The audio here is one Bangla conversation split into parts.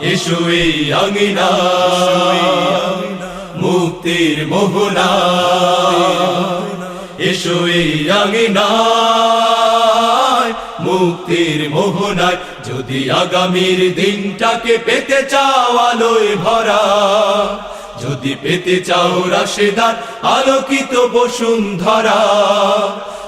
এসো আঙিনা, মুক্তির মোহনা। এসো আঙিনা, মুক্তির মোহনায় যদি আগামীর দিনটাকে পেতে চাও আলোয় ভরা, যদি পেতে চাও রাশেদার আলোকিত বসুন্ধরা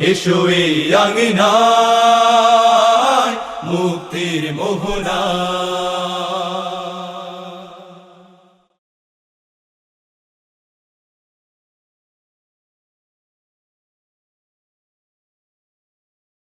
এসো এই আঙিনায় মুক্তির মোহনা